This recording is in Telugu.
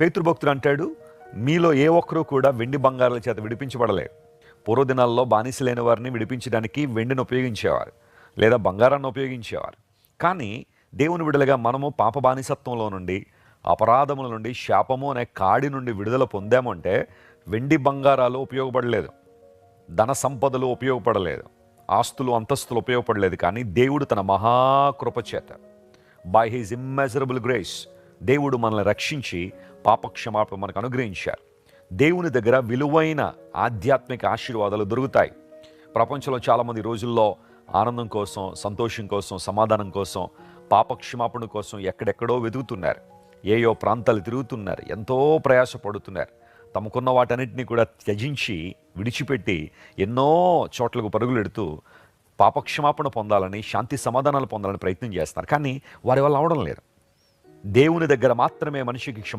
పేతృభక్తుడు అంటాడు మీలో ఏ ఒక్కరూ కూడా వెండి బంగారాల చేత విడిపించబడలేదు పూర్వదినాల్లో బానిసలైన వారిని విడిపించడానికి వెండిని ఉపయోగించేవారు లేదా బంగారాన్ని ఉపయోగించేవారు. కానీ దేవుని విడుదలగా మనము పాప బానిసత్వంలో నుండి అపరాధముల నుండి శాపము అనే కాడి నుండి విడుదల పొందామంటే వెండి బంగారాలు ఉపయోగపడలేదు. ధన సంపదలు ఉపయోగపడలేదు. ఆస్తులు అంతస్తులు ఉపయోగపడలేదు. కానీ దేవుడు తన మహాకృపచేత బై హిజ్ ఇమ్మెజరబుల్ గ్రేస్ దేవుడు మనల్ని రక్షించి పాపక్షమాపణ మనకు అనుగ్రహించారు. దేవుని దగ్గర విలువైన ఆధ్యాత్మిక ఆశీర్వాదాలు దొరుకుతాయి. ప్రపంచంలో చాలామంది రోజుల్లో ఆనందం కోసం సంతోషం కోసం సమాధానం కోసం పాపక్షమాపణ కోసం ఎక్కడెక్కడో వెతుకుతున్నారు. ఏయో ప్రాంతాలు తిరుగుతున్నారు ఎంతో ప్రయాసపడుతున్నారు. తమకున్న వాటన్నిటిని కూడా త్యజించి విడిచిపెట్టి ఎన్నో చోట్లకు పరుగులు ఎడుతూ పాపక్షమాపణ పొందాలని శాంతి సమాధానాలు పొందాలని ప్రయత్నం చేస్తున్నారు. కానీ వారి వల్ల అవడం లేదు. దేవుని దగ్గర మాత్రమే మనిషికి క్షమ